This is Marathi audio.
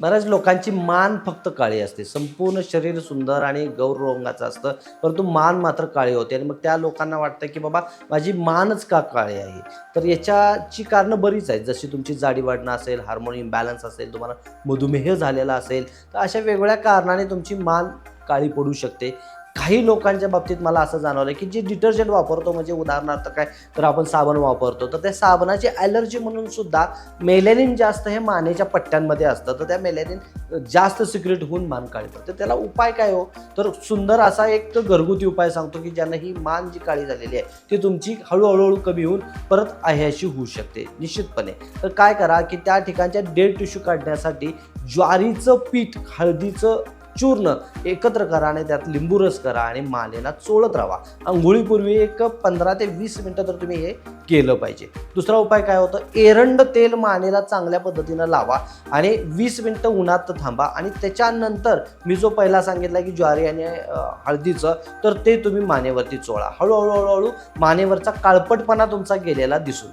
बऱ्याच लोकांची मान फक्त काळी असते. संपूर्ण शरीर सुंदर आणि गौर रंगाचं असतं. परंतु मान मात्र काळी होते आणि मग त्या लोकांना वाटतं की बाबा माझी मानच का काळी आहे? तर याच्याची कारणं बरीच आहेत. जशी तुमची जाडी वाढणं असेल हार्मोन इम्बॅलन्स असेल तुम्हाला मधुमेह झालेला असेल तर अशा वेगवेगळ्या कारणाने तुमची मान काळी पडू शकते. काही लोकांच्या बाबतीत मला असं जाणवलं की जे डिटर्जंट वापरतो म्हणजे उदाहरणार्थ काय तर आपण साबण वापरतो तर त्या साबणाची ॲलर्जी म्हणून सुद्धा मेलेनिन जास्त हे मानेच्या पट्ट्यांमध्ये असतं. तर त्या मेलेनिन जास्त सिक्रेट होऊन मान काळी तर त्याला उपाय काय हो? तर सुंदर असा एक तर घरगुती उपाय सांगतो की ज्यांना ही मान जी काळी झालेली आहे ती तुमची हळूहळू कमी होऊन परत आहे होऊ शकते निश्चितपणे. तर काय करा की त्या ठिकाणच्या डेड टिश्यू काढण्यासाठी ज्वारीचं पीठ हळदीचं चूर्ण एकत्र करा आणि त्यात लिंबू रस करा आणि मानेला चोळत राहा. आंघोळीपूर्वी एक पंधरा ते वीस मिनटं तर तुम्ही हे केलं पाहिजे. दुसरा उपाय काय होतं? एरंड तेल मानेला चांगल्या पद्धतीनं लावा आणि वीस मिनटं उन्हात थांबा आणि त्याच्यानंतर मी जो पहिला सांगितला की ज्वारी आणि हळदीचं तर ते तुम्ही मानेवरती चोळा. हळूहळू हळूहळू मानेवरचा काळपटपणा तुमचा गेलेला दिसून